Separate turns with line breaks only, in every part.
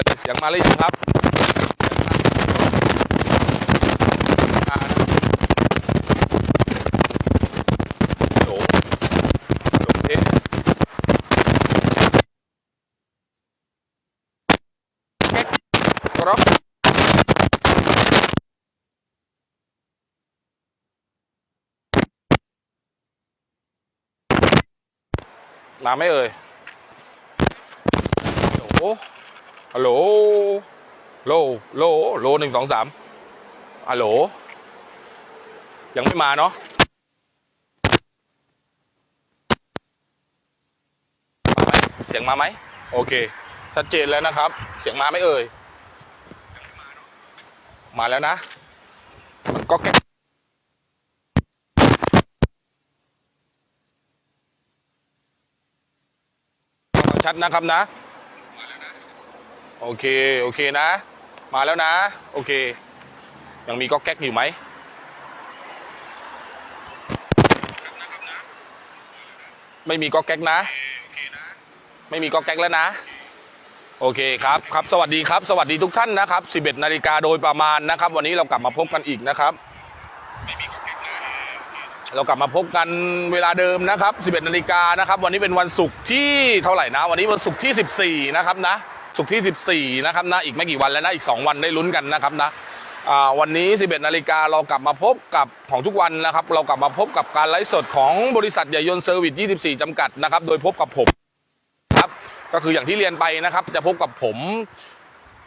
ยเสียงมาหรือยังครับมานะโหโหลเทสครับมาไหม่เอ่ยโหล ฮัลโหลโลโลโลหนึ่งสองสามฮัลโหล ยังไม่มาเนาะเสียงมาไหม โอเค ชัดเจนแล้วนะครับ เสียงมาไหมเอ่ย มาแล้วนะ มันก็แก๊กชัดนะครับนะ โอเค โอเคนะ มาแล้วนะ โอเค ยังมีก๊อกแก๊กอยู่ไหมไม่มีก๊อกแก๊กนะ ไม่มีก๊อกแก๊กแล้วนะ โอเคครับครับ สวัสดีครับ สวัสดีทุกท่านนะครับ11นาฬิกาโดยประมาณนะครับ วันนี้เรากลับมาพบกันอีกนะครับเรากลับมาพบกันเวลาเดิมนะครับ 11นาฬิกานะครับ วันนี้เป็นวันศุกร์ที่เท่าไหร่นะ วันนี้วันศุกร์ที่ 14 นะครับนะ สุกที่ 14 นะครับนะ อีกไม่กี่วันแล้วนะ อีก 2 วันได้ลุ้นกันนะครับนะวันนี้ 11 นาฬิกาเรากลับมาพบกับของทุกวันนะครับ เรากลับมาพบกับการไลฟ์สดของบริษัทใหญ่ยนต์เซอร์วิส 24 จำกัดนะครับ โดยพบกับผมครับ ก็คืออย่างที่เรียนไปนะครับ จะพบกับผม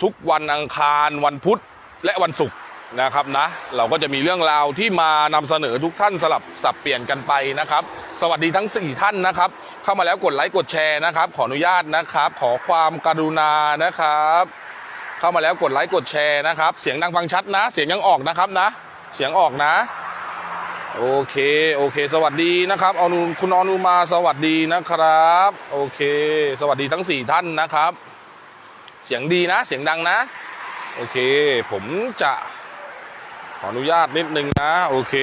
ทุกวันอังคาร วันพุธ และวันศุกร์ นะครับนะ เราก็จะมีเรื่องราวที่มานำเสนอทุกท่านสลับสับเปลี่ยนกันไปนะครับ สวัสดีทั้ง 4 ท่านนะครับ เข้ามาแล้วกดไลค์กดแชร์นะครับ ขออนุญาตนะครับ ขอความกรุณานะครับ เข้ามาแล้วกดไลค์กดแชร์นะครับ เสียงดังฟังชัดนะ เสียงยังออกนะครับนะ เสียงออกนะ โอเคโอเค สวัสดีนะครับอนุคุณอนุมาสวัสดีนะครับ โอเค สวัสดีทั้ง 4 ท่านนะครับ เสียงดีนะ เสียงดังนะ โอเค ผมจะ ขออนุญาตนิดนึงนะ โอเค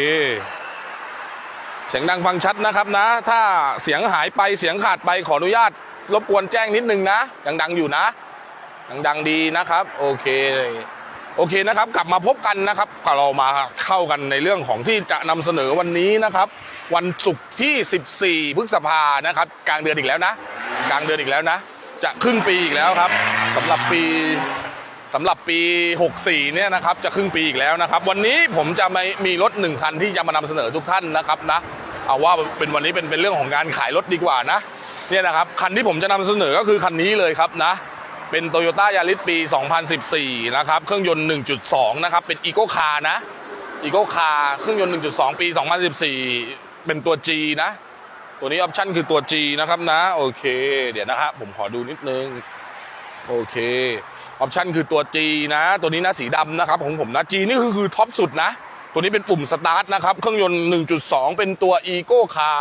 เสียงดังฟังชัดนะครับนะ ถ้าเสียงหายไปเสียงขาดไปขออนุญาตรบกวนแจ้งนิดนึงนะยังดังอยู่นะยังดังดีนะครับ โอเคโอเคนะครับ กลับมาพบกันนะครับเรามาเข้ากันในเรื่องของที่จะนำเสนอวันนี้นะครับ วันศุกร์ที่ 14 พฤษภานะครับ กลางเดือนอีกแล้วนะ กลางเดือนอีกแล้วนะ จะครึ่งปีอีกแล้วครับสำหรับปี สำหรับปี 64 เนี่ยนะครับจะครึ่งปีอีกแล้วนะครับ วันนี้ผมจะไม่มีรถหนึ่งคันที่จะมานำเสนอทุกท่านนะครับนะเอาว่าเป็นวันนี้เป็นเป็นเรื่องของการขายรถดีกว่านะเนี่ยนะครับคันที่ผมจะนำเสนอก็คือคันนี้เลยครับนะเป็น Toyota Yaris ปี 2014 นะครับเครื่องยนต์ 1.2 นะครับเป็น Eco Car นะ Eco Car เครื่องยนต์ 1.2 ปี 2014 เป็นตัว G นะ ตัวนี้ออปชั่นคือตัว G นะครับนะโอเค เดี๋ยวนะครับผมขอดูนิดนึงโอเค ออปชั่นคือตัว G นะ ตัวนี้นะสีดำนะครับของผมนะ G นี่คือคือท็อปสุดนะ ตัวนี้เป็นปุ่มสตาร์ทนะครับ เครื่องยนต์ 1.2 เป็นตัว Eco Car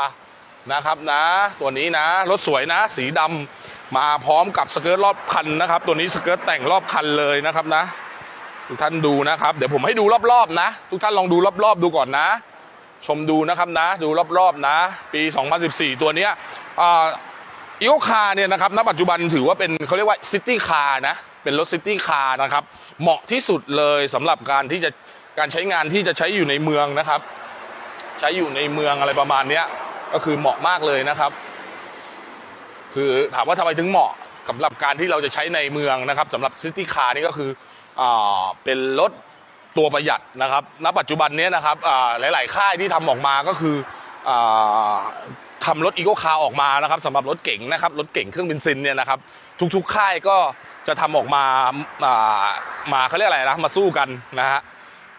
นะครับนะ ตัวนี้นะ รถสวยนะ สีดำมาพร้อมกับสเกิร์ตรอบคันนะครับ ตัวนี้สเกิร์ตแต่งรอบคันเลยนะครับนะ ทุกท่านดูนะครับ เดี๋ยวผมให้ดูรอบๆนะ ทุกท่านลองดูรอบๆดูก่อนนะ ชมดูนะครับนะ ดูรอบๆนะ ปี 2014 ตัวเนี้ยอีโอคาร์เนี่ยนะครับณปัจจุบันถือว่าเป็นเขาเรียกว่าซิตี้คาร์นะ เป็นรถซิตี้คาร์นะครับ เหมาะที่สุดเลยสำหรับการที่จะการใช้งานที่จะใช้อยู่ในเมืองนะครับ ใช้อยู่ในเมืองอะไรประมาณเนี้ยก็คือเหมาะมากเลยนะครับ คือถามว่าทำไมถึงเหมาะสำหรับการที่เราจะใช้ในเมืองนะครับสำหรับซิตี้คาร์นี่ก็คืออเป็นรถตัวประหยัดนะครับณปัจจุบันนี้นะครับหลาย ๆ ค่ายที่ทำออกมาก็คืออ่าทำรถอีโคคาร์ออกมานะครับสำหรับรถเก๋งนะครับรถเก๋งเครื่องเบนซินเนี่ยนะครับ ทุก ๆ ค่ายก็ จะทำออกมาอ่ามาเขาเรียกอะไรนะมาสู้กันนะฮะ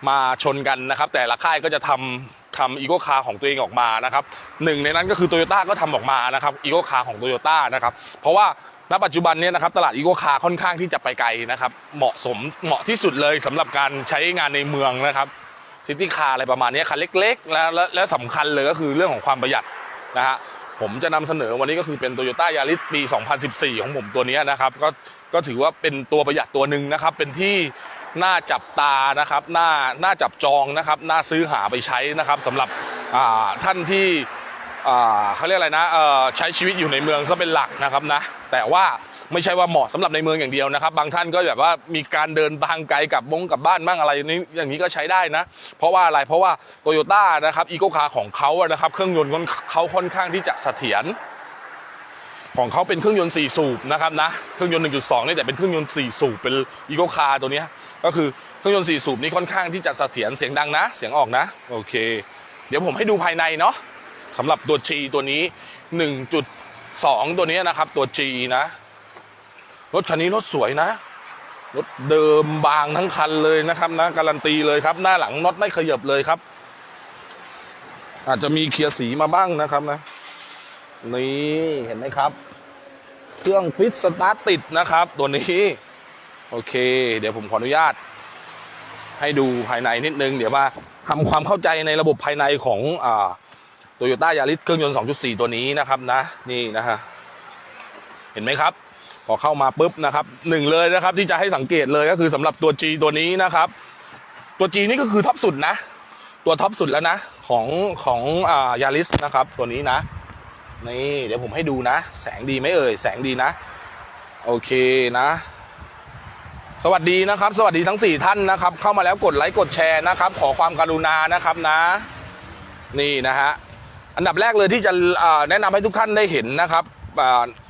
มาชนกันนะครับ แต่ละค่ายก็จะทำทำอีโคคาของตัวเองออกมานะครับหนึ่งในนั้นก็คือโตโยต้าก็ทำออกมานะครับอีโคคาของโตโยต้านะครับเพราะว่าณปัจจุบันนี้นะครับตลาดอีโคคาค่อนข้างที่จะไปไกลนะครับ เหมาะสมเหมาะที่สุดเลยสำหรับการใช้งานในเมืองนะครับซิตี้คาอะไรประมาณนี้คันเล็ก ๆ และและและสำคัญเลยก็คือเรื่องของความประหยัดนะฮะผมจะนำเสนอวันนี้ก็คือเป็น Toyota Yaris ปี 2014 ของผมตัวนี้นะครับ ก็ ก็ถือว่าเป็นตัวประหยัดตัวหนึ่งนะครับ เป็นที่น่าจับตานะครับน่าน่าจับจองนะครับน่าซื้อหาไปใช้นะครับสำหรับท่านที่เขาเรียกอะไรนะใช้ชีวิตอยู่ในเมืองซะเป็นหลักนะครับนะแต่ว่าไม่ใช่ว่าเหมาะสำหรับในเมืองอย่างเดียวนะครับ บางท่านก็แบบว่ามีการเดินทางไกลกับบงกับบ้านบ้างอะไรนี้อย่างนี้ก็ใช้ได้นะ เพราะว่าอะไรเพราะว่าโตโยต้านะครับอีโกคาของเขาอะนะครับ เครื่องยนต์ของเขาค่อนข้างที่จะเสถียร ของเขาเป็นเครื่องยนต์4สูบนะครับนะเครื่องยนต์ 1.2นี่แต่เป็นเครื่องยนต์4สูบเป็นอีโกคาตัวนี้ก็คือเครื่องยนต์4สูบนี่ค่อนข้างที่จะเสถียรเสียงดังนะ เสียงออกนะโอเค เดี๋ยวผมให้ดูภายในเนาะสำหรับตัว G ตัวนี้ 1.2 ตัวนี้นะครับตัว G นะรถคันนี้รถสวยนะรถเดิมบางทั้งคันเลยนะครับนะการันตีเลยครับ หน้าหลังน็อตไม่ขยับเลยครับ อาจจะมีเคลียร์สีมาบ้างนะครับนะ นี่เห็นไหมครับ เครื่องฟิตสตาร์ทติดนะครับ ตัวนี้ โอเค เดี๋ยวผมขออนุญาต ให้ดูภายในนิดนึง เดี๋ยวมาทำความเข้าใจในระบบภายในของอ่าโตโยต้ายาริสเครื่องยนต์ 2.4 ตัวนี้นะครับนะ นี่นะฮะเห็นไหมครับพอเข้ามาปุ๊บนะครับหนึ่งเลยนะครับ ที่จะให้สังเกตเลยก็คือสำหรับตัว G ตัวนี้นะครับ ตัว G นี่ก็คือท็อปสุดนะ ตัวท็อปสุดแล้วนะ ของของอ่ายาริสนะครับ ตัวนี้นะ นี่เดี๋ยวผมให้ดูนะ แสงดีไหมเอ่ย แสงดีนะ โอเคนะ สวัสดีนะครับ สวัสดีทั้ง 4 ท่านนะครับ เข้ามาแล้วกดไลค์กดแชร์นะครับ ขอความกรุณานะครับนะ นี่นะฮะอันดับแรกเลยที่จะแนะนำให้ทุกท่านได้เห็นนะครับ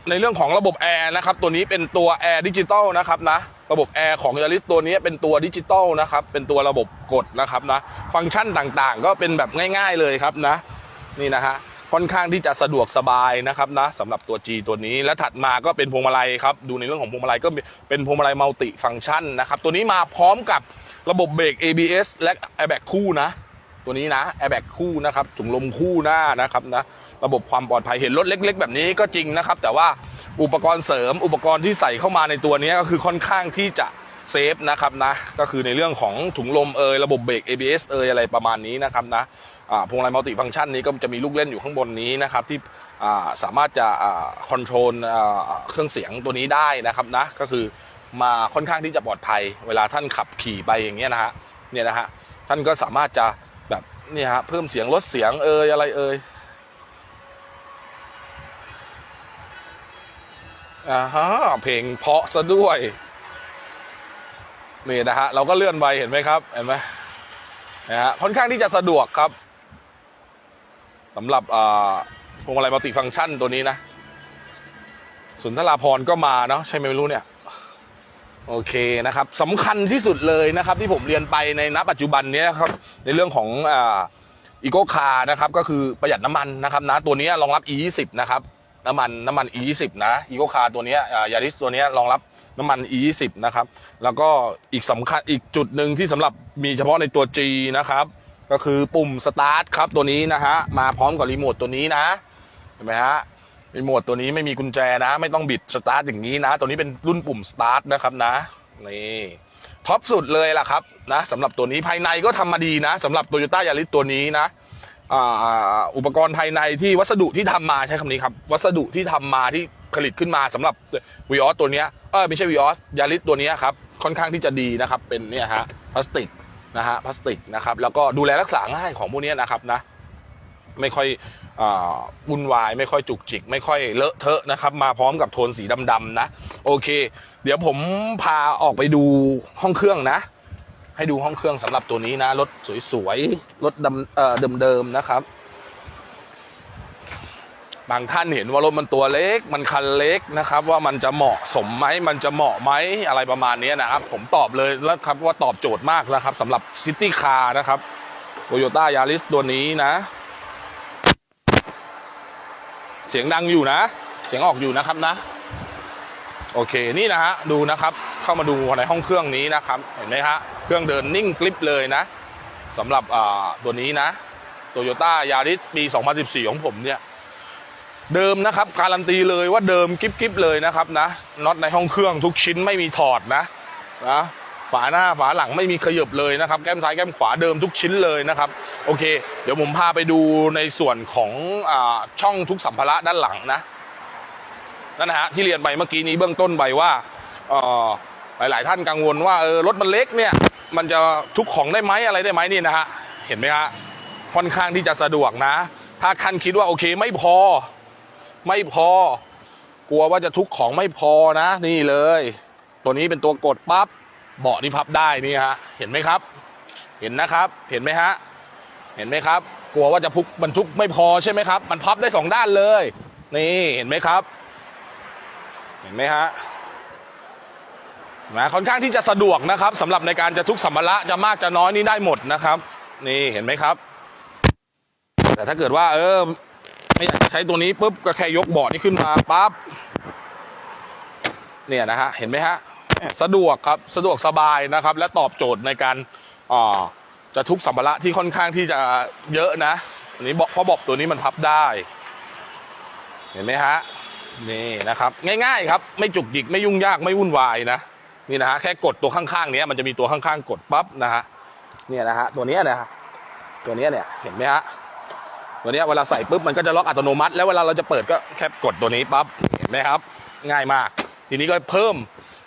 ในเรื่องของระบบแอร์นะครับ ตัวนี้เป็นตัวแอร์ดิจิตอลนะครับนะระบบแอร์ของยาริสตัวนี้เป็นตัวดิจิตอลนะครับเป็นตัวระบบกดนะครับนะฟังก์ชันต่างๆ ก็เป็นแบบง่าย ๆเลยครับนะนี่นะฮะ ค่อนข้างที่จะสะดวกสบายนะครับนะสำหรับตัว G ตัวนี้ และถัดมาก็เป็นพวงมาลัยครับดูในเรื่องของพวงมาลัยก็เป็นพวงมาลัยมัลติฟังก์ชันนะครับตัวนี้มาพร้อมกับระบบเบรก ABS และ Airbag คู่นะตัวนี้นะแอร์แบ็กคู่นะครับถุงลมคู่หน้านะครับนะระบบความปลอดภัยเห็นรถเล็ก ๆ แบบนี้ก็จริงนะครับ แต่ว่าอุปกรณ์เสริมอุปกรณ์ที่ใส่เข้ามาในตัวนี้ก็คือค่อนข้างที่จะเซฟนะครับนะก็คือในเรื่องของถุงลมเอยระบบเบรก ABS เอยอะไรประมาณนี้นะครับนะ พวงมาลัยมัลติฟังก์ชันนี้ก็จะมีลูกเล่นอยู่ข้างบนนี้นะครับที่อ่าสามารถจะคอนโทรลเครื่องเสียงตัวนี้ได้นะครับนะก็คือมาค่อนข้างที่จะปลอดภัย เวลาท่านขับขี่ไปอย่างเงี้ยนะฮะเนี่ยนะฮะท่านก็สามารถจะแบบเนี่ยฮะเพิ่มเสียงลดเสียงเอยอะไรเอยอ่าฮะเพลงเพาะซะด้วยนี่นะฮะเราก็เลื่อนไปเห็นไหมครับเห็นไหมนะฮะค่อนข้างที่จะสะดวกครับ สำหรับพวงมาลัยมัลติฟังก์ชันตัวนี้นะ สุนทราพรก็มาเนาะใช่ไหมไม่รู้เนี่ย โอเคนะครับสำคัญที่สุดเลยนะครับ ที่ผมเรียนไปในณปัจจุบันนี้นะครับ ในเรื่องของอีโกคาร์นะครับ ก็คือประหยัดน้ำมันนะครับนะตัวนี้รองรับ E20 นะครับน้ำมันน้ำมัน E20 นะอีโกคาร์ตัวนี้ยาริสตัวนี้รองรับน้ำมัน E20 นะครับ แล้วก็อีกสำคัญอีกจุดหนึ่งที่สำหรับมีเฉพาะในตัว G นะครับ ก็คือปุ่มสตาร์ทครับตัวนี้นะฮะมาพร้อมกับรีโมทตัวนี้นะเห็นไหมฮะรีโมทตัวนี้ไม่มีกุญแจนะ ไม่ต้องบิดสตาร์ทอย่างนี้นะ ตัวนี้เป็นรุ่นปุ่มสตาร์ทนะครับนะนี่ท็อปสุดเลยล่ะครับนะสำหรับตัวนี้ภายในก็ทำมาดีนะสำหรับโตโยต้ายาริสตัวนี้นะอุปกรณ์ภายในที่วัสดุที่ทำมาใช้คำนี้ครับ วัสดุที่ทำมาที่ผลิตขึ้นมาสำหรับวีออสตัวนี้เออไม่ใช่วีออสยาริสตัวนี้ครับ ค่อนข้างที่จะดีนะครับ เป็นเนี่ยฮะพลาสติก นะฮะพลาสติกนะครับแล้วก็ดูแลรักษาง่ายของพวกนี้นะครับนะไม่ค่อยวุ่นวาย ไม่ค่อยจุกจิก ไม่ค่อยเลอะเทอะนะครับ มาพร้อมกับโทนสีดำๆนะ โอเค เดี๋ยวผมพาออกไปดูห้องเครื่องนะ ให้ดูห้องเครื่องสำหรับตัวนี้นะรถสวยๆรถดำเดิมๆนะครับ บางท่านเห็นว่ารถมันตัวเล็ก มันคันเล็กนะครับ ว่ามันจะเหมาะสมไหมมันจะเหมาะไหมอะไรประมาณนี้นะครับ ผมตอบเลยแล้วครับว่าตอบโจทย์มากนะครับสำหรับซิตี้คาร์นะครับโตโยต้ายาริสตัวนี้นะ เสียงดังอยู่นะ เสียงออกอยู่นะครับนะ โอเคนี่นะฮะดูนะครับเข้ามาดูในห้องเครื่องนี้นะครับ เห็นไหมฮะเครื่องเดินนิ่งกริบเลยนะสำหรับอ่าตัวนี้นะโตโยต้ายาริสปี 2014 ของผมเนี่ย เดิมนะครับการันตีเลยว่าเดิมกริบกริบเลยนะครับนะน็อตในห้องเครื่องทุกชิ้นไม่มีถอดนะนะฝาหน้าฝาหลังไม่มีขยับเลยนะครับ แก้มซ้ายแก้มขวาเดิมทุกชิ้นเลยนะครับ โอเค เดี๋ยวผมพาไปดูในส่วนของอาช่องทุกสัมภาระด้านหลังนะนั่นนะฮะที่เรียนไปเมื่อกี้นี้เบื้องต้นไปว่าอ่อหลาย ๆ ท่านกังวลว่าเออรถมันเล็กเนี่ยมันจะทุกของได้ไหมอะไรได้ไหมนี่นะฮะเห็นไหมฮะค่อนข้างที่จะสะดวกนะ ถ้าคันคิดว่าโอเคไม่พอ ไม่พอ กลัวว่าจะทุกของไม่พอนะ นี่เลย ตัวนี้เป็นตัวกดปั๊บเบาะนี่พับได้นี่ฮะเห็นไหมครับ เห็นนะครับ เห็นไหมฮะเห็นไหมครับ กลัวว่าจะพุกบรรทุกไม่พอใช่ไหมครับ มันพับได้สองด้านเลย นี่เห็นไหมครับ เห็นไหมฮะนะค่อนข้างที่จะสะดวกนะครับสำหรับในการจะทุกสัมภาระจะมากจะน้อยนี่ได้หมดนะครับ นี่เห็นไหมครับ แต่ถ้าเกิดว่าเออ ไม่อยากใช้ตัวนี้ปุ๊บก็แค่ยกเบาะนี้ขึ้นมาปั๊บเนี่ยนะฮะเห็นไหมฮะสะดวกครับสะดวกสบายนะครับ และตอบโจทย์ในการจะทุกสัมภาระที่ค่อนข้างที่จะเยอะนะอันนี้เพราะบอกตัวนี้มันพับได้ เห็นไหมฮะนี่นะครับ ง่ายๆครับ ไม่จุกจิกไม่ยุ่งยากไม่วุ่นวายนะนี่นะฮะแค่กดตัวข้างๆเนี้ยมันจะมีตัวข้างๆ กดปั๊บนะฮะเนี่ยนะฮะตัวนี้นะฮะตัวนี้เนี่ยเห็นไหมฮะ ตัวนี้เวลาใส่ปุ๊บมันก็จะล็อกอัตโนมัติ แล้วเวลาเราจะเปิดก็แค่กดตัวนี้ปั๊บเห็นไหมครับ ง่ายมาก ทีนี้ก็เพิ่ม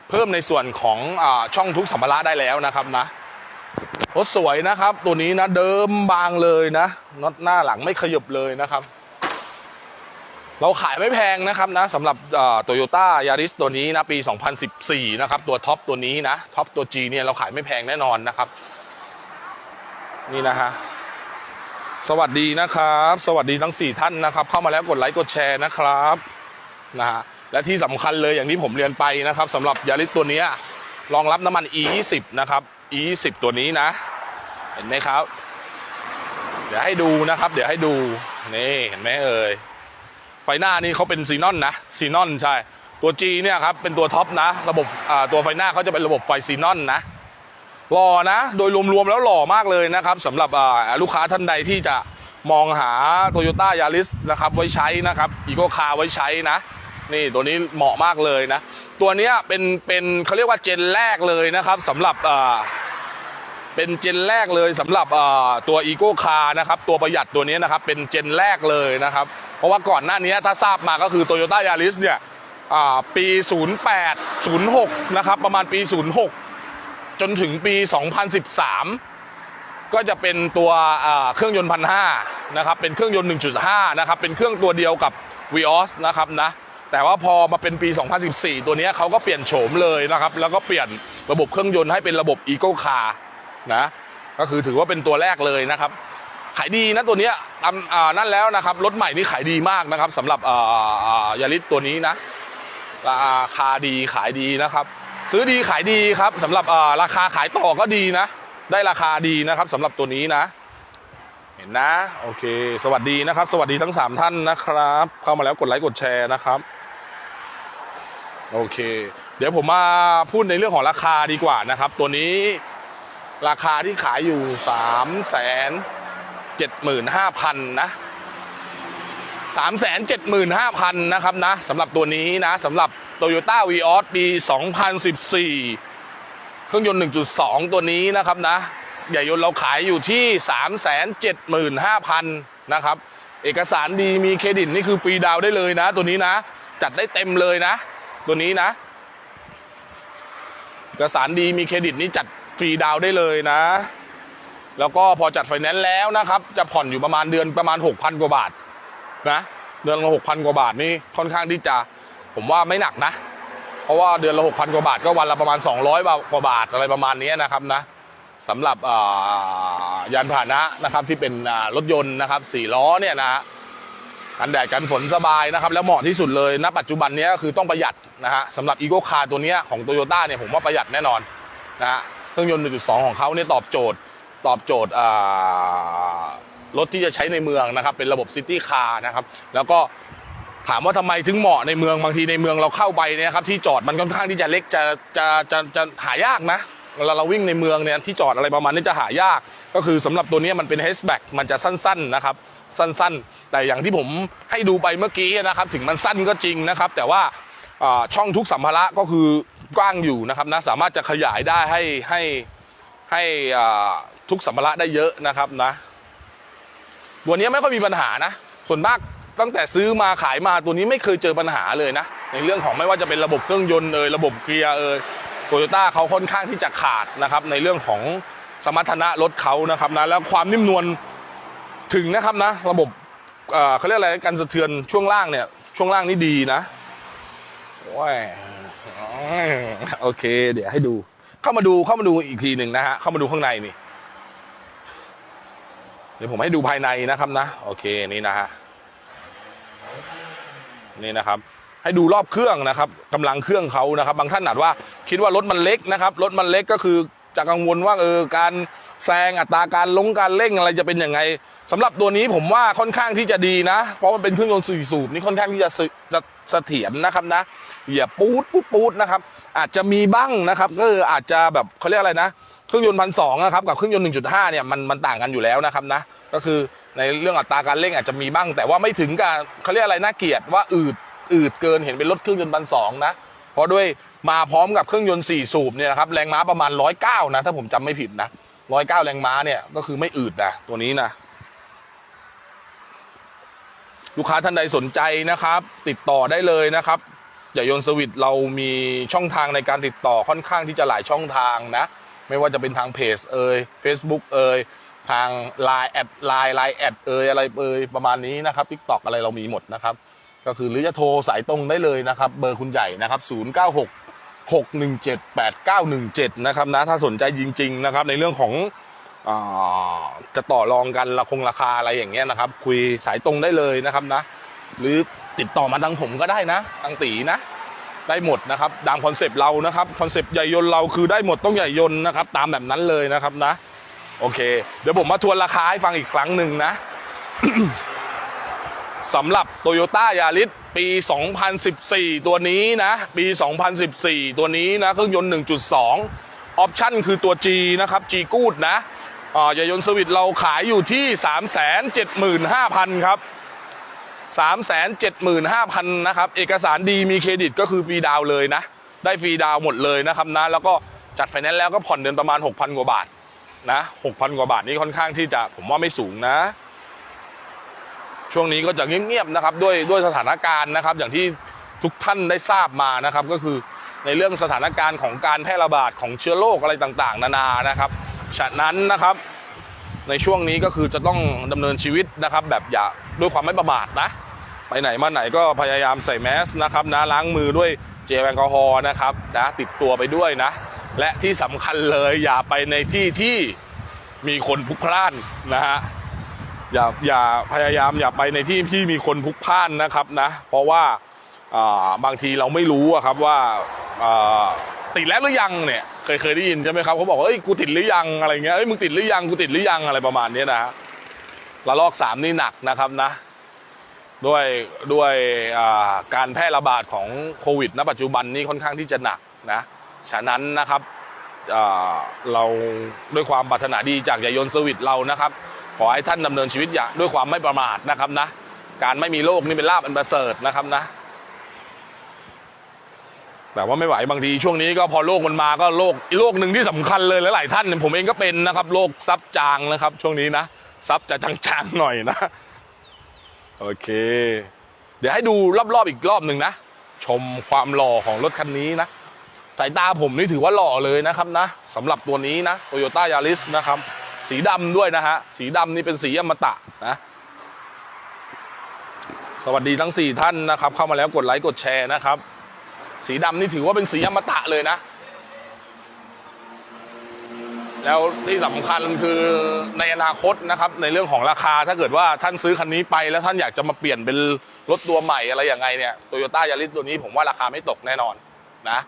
เพิ่มในส่วนของอช่องทุกสัมภาระได้แล้วนะครับนะรถสวยนะครับ ตัวนี้นะเดิมบางเลยนะน็อตหน้าหลังไม่ขยบเลยนะครับ เราขายไม่แพงนะครับนะสำหรับโตโยต้ายาริสตัวนี้นะปี 2014 นะครับ ตัวท็อปตัวนี้นะท็อปตัว G เนี่ยเราขายไม่แพงแน่นอนนะครับ นี่นะฮะ สวัสดีนะครับ สวัสดีทั้ง 4 ท่านนะครับ เข้ามาแล้วกดไลค์กดแชร์นะครับนะฮะและที่สำคัญเลยอย่างที่ผมเรียนไปนะครับสำหรับยาริสตัวนี้รองรับน้ำมัน E20 นะครับ E20 ตัวนี้นะ เห็นไหมครับ เดี๋ยวให้ดูนะครับ เดี๋ยวให้ดูนี่เห็นไหมเอ่ยไฟหน้านี่เขาเป็นซีนอนนะซีนอนใช่ตัว G เนี่ยครับเป็นตัวท็อปนะ ระบบอ่าตัวไฟหน้าเขาจะเป็นระบบไฟซีนอนนะ หล่อนะ โดยรวมๆแล้วหล่อมากเลยนะครับสำหรับลูกค้าท่านใดที่จะมองหา Toyota Yaris นะครับไว้ใช้นะครับอีโ c คาไว้ใช้นะ นี่ตัวนี้เหมาะมากเลยนะ ตัวนี้เป็นเป็นเขาเรียกว่าเจนแรกเลยนะครับสำหรับเป็นเจนแรกเลยสำหรับตัวอีโ c คานะครับตัวประหยัดตัวนี้นะครับเป็นเจนแรกเลยนะครับเพราะว่าก่อนหน้านี้ถ้าทราบมาก็คือ Toyota Yaris เนี่ยปี 08 06 นะครับประมาณปี 06 จนถึงปี 2013 ก็จะเป็นตัวเครื่องยนต์พันห้านะครับเป็นเครื่องยนต์ 1.5 นะครับ เป็นเครื่องตัวเดียวกับ v ีออสนะครับนะแต่ว่าพอมาเป็นปี 2014 ตัวนี้เขาก็เปลี่ยนโฉมเลยนะครับ แล้วก็เปลี่ยนระบบเครื่องยนต์ให้เป็นระบบ Eco Car นะก็คือถือว่าเป็นตัวแรกเลยนะครับ ขายดีนะตัวนี้ตามนั่นแล้วนะครับรถใหม่นี่ขายดีมากนะครับสำหรับยาริสตัวนี้นะราคาดีขายดีนะครับ ซื้อดีขายดีครับสำหรับราคาขายต่อก็ดีนะ ได้ราคาดีนะครับสำหรับตัวนี้นะ เห็นนะโอเค สวัสดีนะครับ สวัสดีทั้ง 3 ท่านนะครับ เข้ามาแล้วกดไลค์กดแชร์นะครับโอเค เดี๋ยวผมมาพูดในเรื่องของราคาดีกว่านะครับ ตัวนี้ราคาที่ขายอยู่3ามแสนเจ็ดหมื่นห้าพันนะ สามแสนเจ็ดหมื่นห้าพันนะครับนะสำหรับตัวนี้นะสำหรับ Toyota v ีออสปี 2014 เครื่องยนต์ 1.2 ตัวนี้นะครับนะใหญ่ยนต์เราขายอยู่ที่ 375,000นะครับ เอกสารดีมีเครดิตนี่คือฟรีดาวได้เลยนะ ตัวนี้นะ จัดได้เต็มเลยนะ ตัวนี้นะ เอกสารดีมีเครดิตนี่จัดฟรีดาวได้เลยนะ แล้วก็พอจัดไฟแนนซ์แล้วนะครับ จะผ่อนอยู่ประมาณเดือนประมาณ 6,000 กว่าบาท นะเดือนละ6,000กว่าบาทนี่ค่อนข้างที่จะผมว่าไม่หนักนะ เพราะว่าเดือนละ6,000กว่าบาทก็วันละประมาณ 200กว่าบาทอะไรประมาณนี้นะครับนะสำหรับยานพาหนะนะครับที่เป็นรถยนต์นะครับ4ล้อเนี่ยนะกันแดดกันฝนสบายนะครับ แล้วเหมาะที่สุดเลยณปัจจุบันนี้ก็คือต้องประหยัดนะฮะสำหรับอีโกคาร์ตัวนี้ของโตโยต้าเนี่ยผมว่าประหยัดแน่นอนนะฮะเครื่องยนต์ 1.2 ของเขาเนี่ยตอบโจทย์ตอบโจทย์ รถที่จะใช้ในเมืองนะครับ เป็นระบบซิตี้คาร์นะครับ แล้วก็ถามว่าทำไมถึงเหมาะในเมืองบางทีในเมืองเราเข้าไปเนี่ยครับที่จอดมันค่อนข้างที่จะเล็กจะจะจะจะหายากนะเวลาเราวิ่งในเมืองเนี่ยที่จอดอะไรประมาณนี้จะหายาก ก็คือสำหรับตัวนี้มันเป็น hatchback มันจะสั้นๆนะครับสั้นๆ แต่อย่างที่ผมให้ดูไปเมื่อกี้นะครับถึงมันสั้นก็จริงนะครับ แต่ว่าช่องทุกสัมภาระก็คือกว้างอยู่นะครับนะสามารถจะขยายได้ให้ให้ให้ทุกสัมภาระได้เยอะนะครับนะ ตัวนี้ไม่ค่อยมีปัญหานะ ส่วนมากตั้งแต่ซื้อมาขายมาตัวนี้ไม่เคยเจอปัญหาเลยนะ ในเรื่องของไม่ว่าจะเป็นระบบเครื่องยนต์เอยระบบเกียร์เอยโตโยต้าเขาค่อนข้างที่จะขาดนะครับ ในเรื่องของสมรรถนะรถเขานะครับนะแล้วความนิ่มนวลถึงนะครับนะ ระบบเเขาเรียกอะไรการสะเทือนช่วงล่างเนี่ยช่วงล่างนี่ดีนะโอ้ยโอเค เดี๋ยวให้ดู เข้ามาดูเข้ามาดูอีกทีหนึ่งนะฮะเข้ามาดูข้างในนี่ เดี๋ยวผมให้ดูภายในนะครับนะ โอเคนี่นะฮะนี่นะครับ ให้ดูรอบเครื่องนะครับกำลังเครื่องเขานะครับ บางท่านอาจว่าคิดว่ารถมันเล็กนะครับรถมันเล็กก็คือจะกังวลว่าเออการแซงอัตราการลงการเร่งอะไรจะเป็นยังไงสำหรับตัวนี้ผมว่าค่อนข้างที่จะดีนะ เพราะมันเป็นเครื่องยนต์สี่สูบนี่ค่อนข้างที่จะจะเสถียรนะครับนะอย่าปูดปูดปูดนะครับ อาจจะมีบ้างนะครับ ก็อาจจะแบบเขาเรียกอะไรนะ รื่องยนต์พันสองนะครับกับเครื่องยนต์หนึ่งจุดห้าเนี่ยมันมันต่างกันอยู่แล้วนะครับนะก็คือในเรื่องอัตราการเร่งอาจจะมีบ้าง แต่ว่าไม่ถึงกับเขาเรียกอะไรน่าเกลียดว่าอืดอืดเกินเห็นเป็นรถเครื่องยนต์พันสองนะเพราะด้วยมาพร้อมกับเครื่องยนต์สี่สูบเนี่ยนะครับแรงม้าประมาณร้อยเก้านะถ้าผมจำไม่ผิดนะร้อยเก้าแรงม้าเนี่ยก็คือไม่อืดนะตัวนี้นะลูกค้าท่านใดสนใจนะครับ ติดต่อได้เลยนะครับอย่ายนสวิตเรามีช่องทางในการติดต่อค่อนข้างที่จะหลายช่องทางนะ ไม่ว่าจะเป็นทางเพจเอ่ย Facebook เอ่ยทาง Line แอดไลน์ไลน์แอดเอ่ยอะไรเอ่ยประมาณนี้นะครับ TikTok อะไรเรามีหมดนะครับ ก็คือหรือจะโทรสายตรงได้เลยนะครับ เบอร์คุณใหญ่นะครับ 096 617 8917 นะครับนะถ้าสนใจจริง ๆ นะครับ ในเรื่องของอาจะต่อรองกันราคงราคาอะไรอย่างเงี้ยนะครับ คุยสายตรงได้เลยนะครับนะ หรือติดต่อมาทางผมก็ได้นะทางตีนะ ได้หมดนะครับตามคอนเซปต์เรานะครับคอนเซปต์ใหญ่ยนเราคือได้หมดต้องใหญ่ยนนะครับตามแบบนั้นเลยนะครับนะโอเค เดี๋ยวผมมาทวนราคาให้ฟังอีกครั้งหนึ่งนะสำหรับ Toyota Yaris ปี 2014 ตัวนี้นะ ปี 2014 ตัวนี้นะ เครื่องยนต์ 1.2 ออปชั่นคือตัว G นะครับ G กูดนะอ่าใหญ่ยนสวิตเราขายอยู่ที่ 375,000 ครับ 375,000นะครับ เอกสารดีมีเครดิตก็คือฟรีดาวเลยนะ ได้ฟรีดาวหมดเลยนะครับนะ แล้วก็จัดไฟแนนซ์แล้วก็ผ่อนเดือนประมาณ 6,000 กว่าบาทนะ6,000 กว่าบาทนี่ค่อนข้างที่จะผมว่าไม่สูงนะ ช่วงนี้ก็จะเงียบๆนะครับด้วยด้วยสถานการณ์นะครับ อย่างที่ทุกท่านได้ทราบมานะครับ ก็คือในเรื่องสถานการณ์ของการแพร่ระบาดของเชื้อโรคอะไรต่างๆ นานานะครับ ฉะนั้นนะครับในช่วงนี้ก็คือจะต้องดำเนินชีวิตนะครับ แบบอย่าด้วยความไม่ประมาทนะ ไปไหนมาไหนก็พยายามใส่แมสนะครับนะล้างมือด้วยเจลแอลกอฮอล์นะครับนะติดตัวไปด้วยนะ และที่สำคัญเลยอย่าไปในที่ที่มีคนพลุกพล่านนะฮะอย่าอย่าพยายามอย่าไปในที่ที่มีคนพลุกพล่านนะครับนะ เพราะว่าบางทีเราไม่รู้ครับว่าติดแล้วหรือยังเนี่ยเคยเคยได้ยินใช่ไหมครับเขาบอกเอ้ยกูติดหรือยังอะไรเงี้ยเอ้ยมึงติดหรือยังกูติดหรือยังอะไรประมาณนี้นะฮะระลอกสามนี่หนักนะครับนะ ด้วยด้วยการแพร่ระบาดของโควิดณปัจจุบันนี้ค่อนข้างที่จะหนักนะฉะนั้นนะครับเราด้วยความปรารถนาดีจากยายนต์สวิตเรานะครับ ขอให้ท่านดำเนินชีวิตอย่างด้วยความไม่ประมาทนะครับนะการไม่มีโรคนี่เป็นลาบอันประเสริฐนะครับนะแต่ว่าไม่ไหวบางทีช่วงนี้ก็พอโรคมันมาก็โรคอีโรคหนึ่งที่สำคัญเลยหลายๆท่านผมเองก็เป็นนะครับโรคซับจางนะครับ ช่วงนี้นะซับจะจางๆหน่อยนะ โอเค เดี๋ยวให้ดูรอบๆอีกรอบหนึ่งนะ ชมความหล่อของรถคันนี้นะ สายตาผมนี่ถือว่าหล่อเลยนะครับนะสำหรับตัวนี้นะ Toyota Yaris นะครับ สีดำด้วยนะฮะ สีดำนี่เป็นสีอมตะนะ สวัสดีทั้ง 4 ท่านนะครับ เข้ามาแล้วกดไลค์กดแชร์นะครับ สีดำนี่ถือว่าเป็นสีอมตะเลยนะ แล้วที่สำคัญคือในอนาคตนะครับในเรื่องของราคาถ้าเกิดว่าท่านซื้อคันนี้ไปแล้วท่านอยากจะมาเปลี่ยนเป็นรถตัวใหม่อะไรอย่างไงเนี่ยโตโยต้ายาริสตัวนี้ผมว่าราคาไม่ตกแน่นอนนะ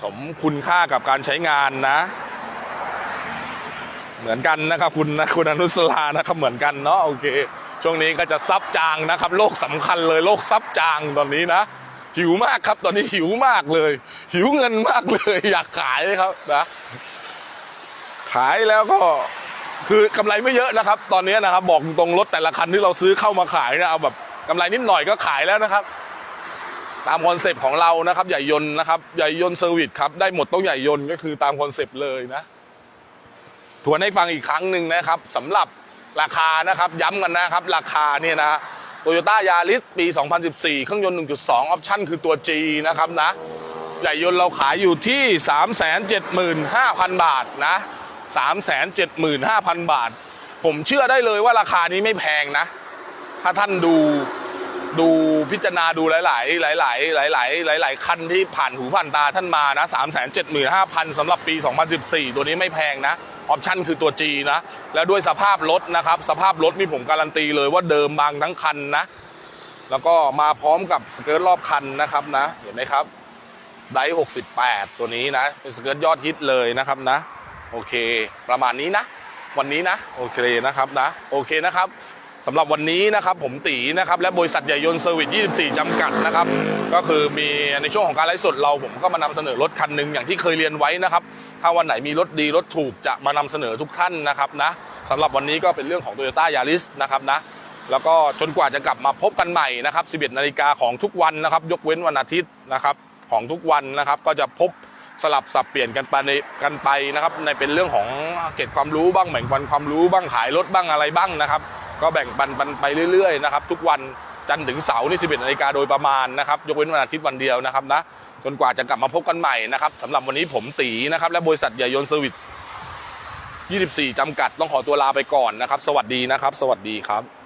สมคุณค่ากับการใช้งานนะ เหมือนกันนะครับคุณนะคุณอนุสลานะครับเหมือนกันเนาะโอเค ช่วงนี้ก็จะซับจางนะครับโรคสำคัญเลยโรคซับจางตอนนี้นะหิวมากครับ ตอนนี้หิวมากเลย หิวเงินมากเลย อยากขายครับนะ ขายแล้วก็คือกำไรไม่เยอะนะครับ ตอนนี้นะครับ บอกตรงรถแต่ละคันที่เราซื้อเข้ามาขายเนี่ยเอาแบบกำไรนิดหน่อยก็ขายแล้วนะครับ ตามคอนเซปต์ของเรานะครับ ใหญ่ยนต์นะครับใหญ่ยนต์เซอร์วิสครับได้หมดต้องใหญ่ยนต์ก็คือตามคอนเซปต์เลยนะทวนให้ฟังอีกครั้งหนึ่งนะครับสำหรับราคานะครับย้ำกันนะครับ ราคาเนี่ยนะโตโยต้ายาริสปี 2014 เครื่องยนต์ 1.2 ออปชั่นคือตัว G นะครับนะใหญ่ยนต์เราขายอยู่ที่ 375,000 บาทนะ 375,000 บาท ผมเชื่อได้เลยว่าราคานี้ไม่แพงนะ ถ้าท่านดูดูพิจารณาดูหลาย ๆ หลาย ๆ หลาย ๆ หลาย ๆ คันที่ผ่านหูผ่านตาท่านมานะ 3 7 5 0 0 0สำหรับปี 2014 ตัวนี้ไม่แพงนะ ออปชั่นคือตัว G นะ แล้วด้วยสภาพรถนะครับ สภาพรถนี่ผมการันตีเลยว่าเดิมบางทั้งคันนะ แล้วก็มาพร้อมกับสเกิร์ตรอบคันนะครับนะ เห็นไหมครับได68 ตัวนี้นะ เป็นสเกิร์ตยอดฮิตเลยนะครับนะ โอเค ประมาณนี้นะ วันนี้นะ โอเคนะครับนะ โอเคนะครับสำหรับวันนี้นะครับผมตีนะครับและบริษัทใหญ่ยนต์เซอร์วิส 24 จำกัดนะครับก็คือมีในช่วงของการไลฟ์สดเราผมก็มานำเสนอรถคันหนึ่งอย่างที่เคยเรียนไว้นะครับถ้าวันไหนมีรถดีรถถูกจะมานำเสนอทุกท่านนะครับนะสำหรับวันนี้ก็เป็นเรื่องของ Toyota Yaris นะครับนะแล้วก็จนกว่าจะกลับมาพบกันใหม่นะครับ 11 นาฬิกาของทุกวันนะครับยกเว้นวันอาทิตย์นะครับของทุกวันนะครับก็จะพบ สลับสับเปลี่ยนกันไปในกันไปนะครับในเป็นเรื่องของเก็บความรู้บ้างแบ่งปันความรู้บ้างขายรถบ้างอะไรบ้างนะครับ ก็แบ่งปันปันไปเรื่อยๆนะครับทุกวันจันทร์ถึงเสาร์นี่11นาฬิกาโดยประมาณนะครับยกเว้นวันอาทิตย์วันเดียวนะครับนะจนกว่าจะกลับมาพบกันใหม่นะครับสำหรับวันนี้ผมตีนะครับและบริษัทใหญ่ยนต์เซอร์วิส24 จำกัดต้องขอตัวลาไปก่อนนะครับ สวัสดีนะครับ สวัสดีครับ